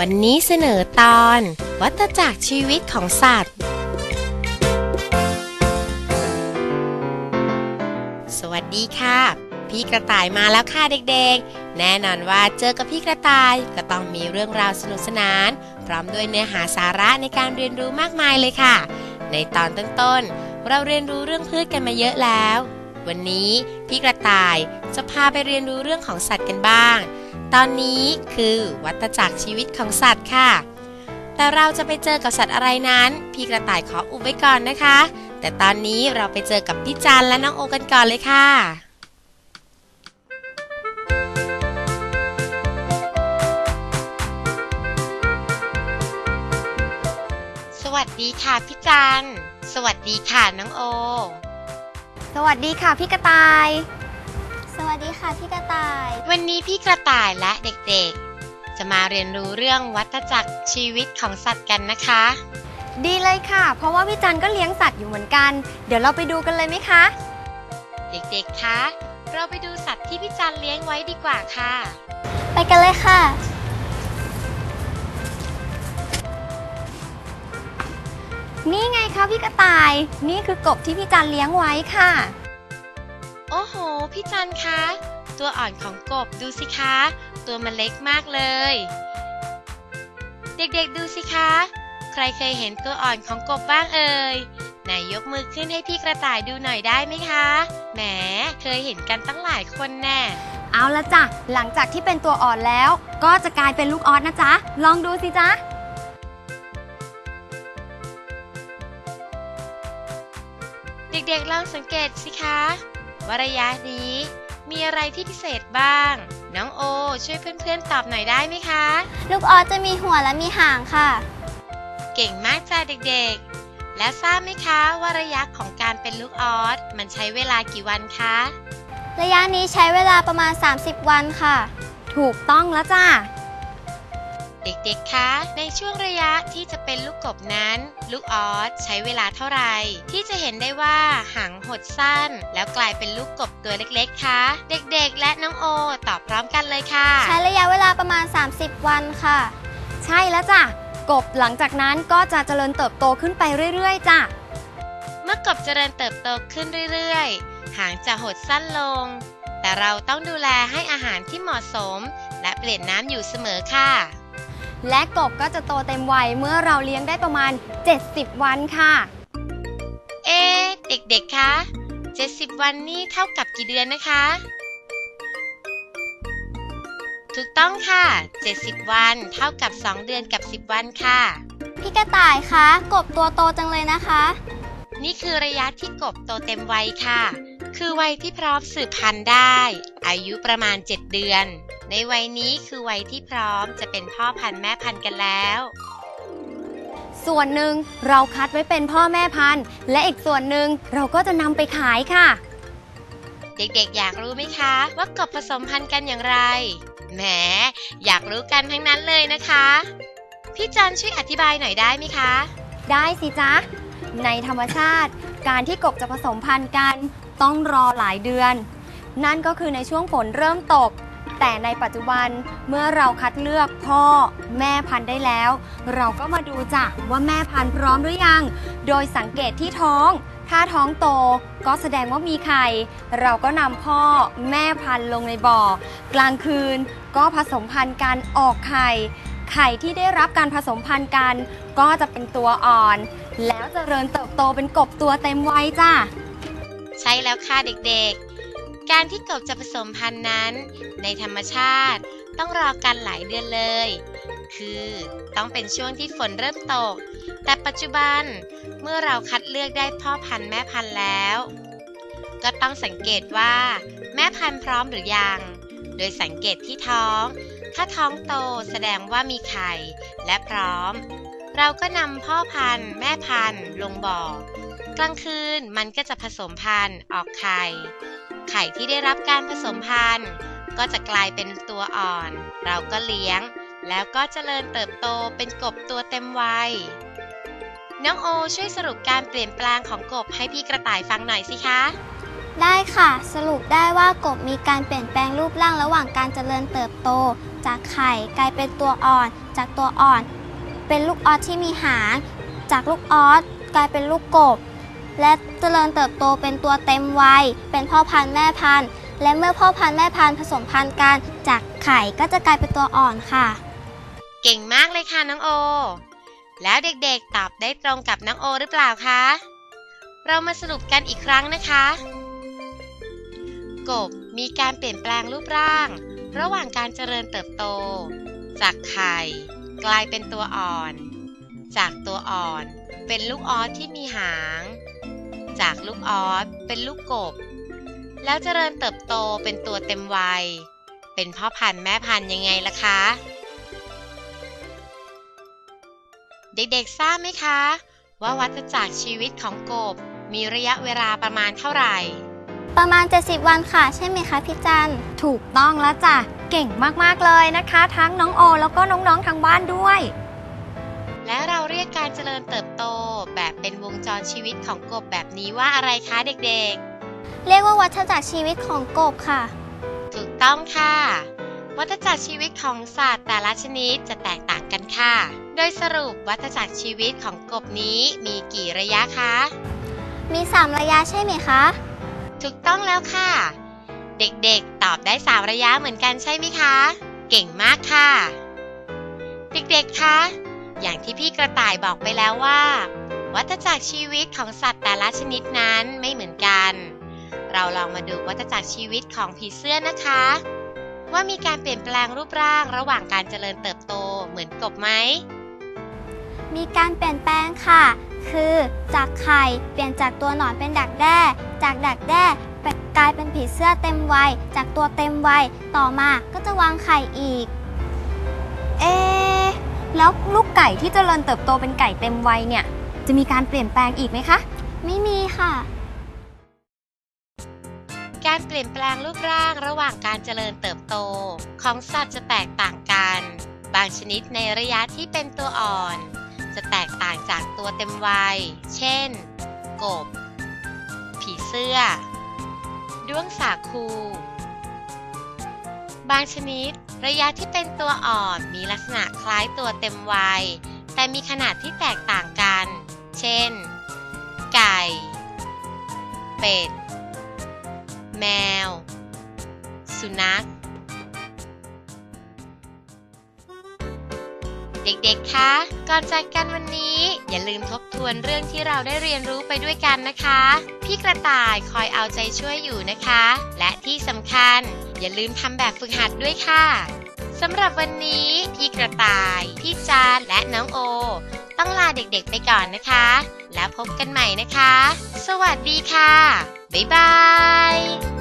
วันนี้เสนอตอน วัฏจักรชีวิตของสัตว์ สวัสดีค่ะ พี่กระต่ายมาแล้วค่ะเด็กๆ แน่นอนว่าเจอกับพี่กระต่ายก็ต้องมีเรื่องราวสนุกสนาน พร้อมด้วยเนื้อหาสาระในการเรียนรู้มากมายเลยค่ะ ในตอนต้นๆ เราเรียนรู้เรื่องพืชกันมาเยอะแล้ว วันนี้พี่กระต่ายจะพาไปเรียนรู้เรื่องของสัตว์กันบ้าง ตอนนี้คือวัฏจักรชีวิตของสัตว์ค่ะ แต่เราจะไปเจอกับสัตว์อะไรนั้น พี่กระต่ายขออุบไว้ก่อนนะคะ แต่ตอนนี้เราไปเจอกับพี่จันและน้องโอกันก่อนเลยค่ะสวัสดีค่ะพี่จัน สวัสดีค่ะน้องโอ สวัสดีค่ะพี่กระต่าย สวัสดีค่ะพี่กระต่าย วันนี้พี่กระต่ายและเด็กๆ จะมาเรียนรู้เรื่องวัฏจักรชีวิตของสัตว์กันนะคะ ดีเลยค่ะ เพราะว่าพี่จันก็เลี้ยงสัตว์อยู่เหมือนกัน เดี๋ยวเราไปดูกันเลยไหมคะ เด็กๆ คะ เราไปดูสัตว์ที่พี่จันเลี้ยงไว้ดีกว่าค่ะ ไปกันเลยค่ะ นี่ไงคะพี่กระต่าย นี่คือกบที่พี่จันเลี้ยงไว้ค่ะโอ้โห พี่จันคะ ตัวอ่อนของกบดูสิคะ ตัวมันเล็กมากเลย เด็กๆดูสิคะ ใครเคยเห็นตัวอ่อนของกบบ้างเอ่ยไหนยกมือขึ้นให้พี่กระต่ายดูหน่อยได้ไหมคะ แหม เคยเห็นกันตั้งหลายคนแน่เอาละจ้ะ หลังจากที่เป็นตัวอ่อนแล้ว ก็จะกลายเป็นลูกออสนะจ๊ะ ลองดูสิจ๊ะ เด็กๆลองสังเกตสิคะ ว่าระยะนี้มีอะไรที่พิเศษบ้าง น้องโอ ช่วยเพื่อนๆตอบหน่อยได้ไหมคะ ลูกออสจะมีหัวและมีหางค่ะ เก่งมากจ้าเด็กๆ และทราบไหมคะว่าระยะของการเป็นลูกออสมันใช้เวลากี่วันคะ ระยะนี้ใช้เวลาประมาณ 30 วันค่ะ ถูกต้องแล้วจ้ะ เด็กๆ คะ ในช่วงระยะที่จะเป็นลูกกบนั้น ลูกออสใช้เวลาเท่าไหร่ ที่จะเห็นได้ว่าหางหดสั้น แล้วกลายเป็นลูกกบตัวเล็กๆ คะ เด็กๆ และน้องโอตอบพร้อมกันเลยค่ะ ใช้ระยะเวลาประมาณ 30 วันค่ะ ใช่แล้วจ้ะ กบหลังจากนั้นก็จะเจริญเติบโตขึ้นไปเรื่อยๆ จ้ะ เมื่อกบเจริญเติบโตขึ้นเรื่อยๆ หางจะหดสั้นลง แต่เราต้องดูแลให้อาหารที่เหมาะสม และเปลี่ยนน้ำอยู่เสมอค่ะ และกบก็จะโตเต็มวัยเมื่อเราเลี้ยงได้ประมาณ 70 วันค่ะ เอ๊ะเด็กๆ คะ 70 วันนี่เท่ากับกี่เดือนนะคะ ถูกต้องค่ะ 70 วันเท่ากับ 2 เดือนกับ 10 วันค่ะ พี่กระต่ายคะ กบตัวโตจังเลยนะคะ นี่คือระยะที่กบโตเต็มวัยค่ะ คือวัยที่พร้อมสืบพันธุ์ได้ อายุประมาณ 7 เดือน ในวัยนี้คือวัยที่พร้อมจะเป็นพ่อพันธุ์แม่พันธุ์กันแล้ว ส่วนหนึ่งเราคัดไว้เป็นพ่อแม่พันธุ์ และอีกส่วนหนึ่งเราก็จะนำไปขายค่ะ เด็กๆ อยากรู้ไหมคะ ว่ากบผสมพันธุ์กันอย่างไร แหม อยากรู้กันทั้งนั้นเลยนะคะ พี่จันช่วยอธิบายหน่อยได้ไหมคะ ได้สิจ๊ะ ในธรรมชาติ การที่กบจะผสมพันธุ์กัน ต้องรอหลายเดือน นั่นก็คือในช่วงฝนเริ่มตก แต่ในปัจจุบันเมื่อเราคัดเลือกพ่อแม่พันธุ์ได้แล้ว เราก็มาดูจ้ะว่าแม่พันธุ์พร้อมหรือยัง โดยสังเกตที่ท้อง ถ้าท้องโตก็แสดงว่ามีไข่ เราก็นำพ่อแม่พันธุ์ลงในบ่อ กลางคืนก็ผสมพันธุ์กันออกไข่ ไข่ที่ได้รับการผสมพันธุ์กัน ก็จะเป็นตัวอ่อน แล้วเจริญเติบโตเป็นกบตัวเต็มวัยจ้ะ ใช่แล้วค่ะเด็กๆ การที่กบจะผสมพันธุ์นั้น ในธรรมชาติต้องรอกันหลายเดือนเลย คือต้องเป็นช่วงที่ฝนเริ่มตก แต่ปัจจุบันเมื่อเราคัดเลือกได้พ่อพันธุ์แม่พันธุ์แล้ว ก็ต้องสังเกตว่า แม่พันธุ์พร้อมหรือยัง โดยสังเกตที่ท้อง ถ้าท้องโตแสดงว่ามีไข่และพร้อม เราก็นำพ่อพันธุ์ แม่พันธุ์ ลงบ่อกลางคืนมันก็จะผสมพันธุ์ออกไข่ ไข่ที่ได้รับการผสมพันธุ์ ก็จะกลายเป็นตัวอ่อน เราก็เลี้ยง แล้วก็เจริญเติบโตเป็นกบตัวเต็มวัย น้องโอช่วยสรุปการเปลี่ยนแปลงของกบให้พี่กระต่ายฟังหน่อยสิคะ ได้ค่ะ สรุปได้ว่ากบมีการเปลี่ยนแปลงรูปร่างระหว่างการเจริญเติบโต จากไข่กลายเป็นตัวอ่อน จากตัวอ่อน เป็นลูกออสที่มีหาง จากลูกออสกลายเป็นลูกกบ และเจริญเติบโตเป็นตัวเต็มวัย เป็นพ่อพันธุ์แม่พันธุ์ และเมื่อพ่อพันธุ์แม่พันธุ์ผสมพันธุ์กันจากไข่ก็จะกลายเป็นตัวอ่อนค่ะ เก่งมากเลยค่ะน้องโอ แล้วเด็กๆตอบได้ตรงกับน้องโอหรือเปล่าคะ เรามาสรุปกันอีกครั้งนะคะ กบมีการเปลี่ยนแปลงรูปร่าง ระหว่างการเจริญเติบโต จากไข่ กลายเป็นตัวอ่อน จากตัวอ่อน เป็นลูกออสที่มีหาง จากลูกออสเป็นลูกกบ แล้วเจริญเติบโตเป็นตัวเต็มวัย เป็นพ่อพันธุ์แม่พันธุ์ยังไงล่ะคะ เด็กๆทราบไหมคะ ว่าวัฏจักรชีวิตของกบมีระยะเวลาประมาณเท่าไหร่ ประมาณ 70 วันค่ะ ใช่ไหมคะพี่จันถูกต้องแล้วจ้ะ เก่งมาก ๆ เลยนะคะ ทั้งน้องโอ แล้วก็น้อง ๆ ทางบ้านด้วย และเราเรียกการเจริญเติบโตแบบเป็นวงจรชีวิตของกบแบบนี้ว่าอะไรคะเด็กเรียกว่าวัฏจักรชีวิตของกบค่ะๆถูกต้องค่ะ วัฏจักรชีวิตของสัตว์แต่ละชนิดจะแตกต่างกันค่ะ โดยสรุปวัฏจักรชีวิตของกบนี้มีกี่ระยะคะ มี 3 ระยะใช่ไหมคะ ถูกต้องแล้วค่ะ เด็กๆ ตอบได้สามระยะเหมือนกันใช่ไหมคะ เก่งมากค่ะ เด็กๆ คะ อย่างที่พี่กระต่ายบอกไปแล้วว่า วัฏจักรชีวิตของสัตว์แต่ละชนิดนั้นไม่เหมือนกัน เราลองมาดูวัฏจักรชีวิตของผีเสื้อนะคะ ว่ามีการเปลี่ยนแปลงรูปร่างระหว่างการเจริญเติบโตเหมือนกบไหมมีการเปลี่ยนแปลงค่ะ คือจากไข่เปลี่ยนจากตัวหนอนเป็นดักแด้ จากดักแด้กลายเป็นผีเสื้อเต็มวัย จากตัวเต็มวัย ต่อมาก็จะวางไข่อีก แล้วลูกไก่ที่เจริญเติบโตเป็นไก่เต็มวัยเนี่ย จะมีการเปลี่ยนแปลงอีกไหมคะ ไม่มีค่ะ การเปลี่ยนแปลงรูปร่างระหว่างการเจริญเติบโต ของสัตว์จะแตกต่างกัน บางชนิดในระยะที่เป็นตัวอ่อน จะแตกต่างจากตัวเต็มวัย เช่น กบ ผีเสื้อ ด้วงสาคู บางชนิด ระยะที่เป็นตัวอ่อนมีลักษณะคล้ายตัวเต็มวัย แต่มีขนาดที่แตกต่างกัน เช่น ไก่ เป็ด แมว สุนัข เด็กๆ คะ ก่อนจากกันวันนี้ อย่าลืมทบทวนเรื่องที่เราได้เรียนรู้ไปด้วยกันนะคะ พี่กระต่ายคอยเอาใจช่วยอยู่นะคะ และที่สำคัญ อย่าลืมทำแบบฝึกหัดด้วยค่ะสำหรับวันนี้พี่กระต่าย พี่จานและน้องโอ ต้องลาเด็กๆไปก่อนนะคะ แล้วพบกันใหม่นะคะ สวัสดีค่ะ บ๊ายบาย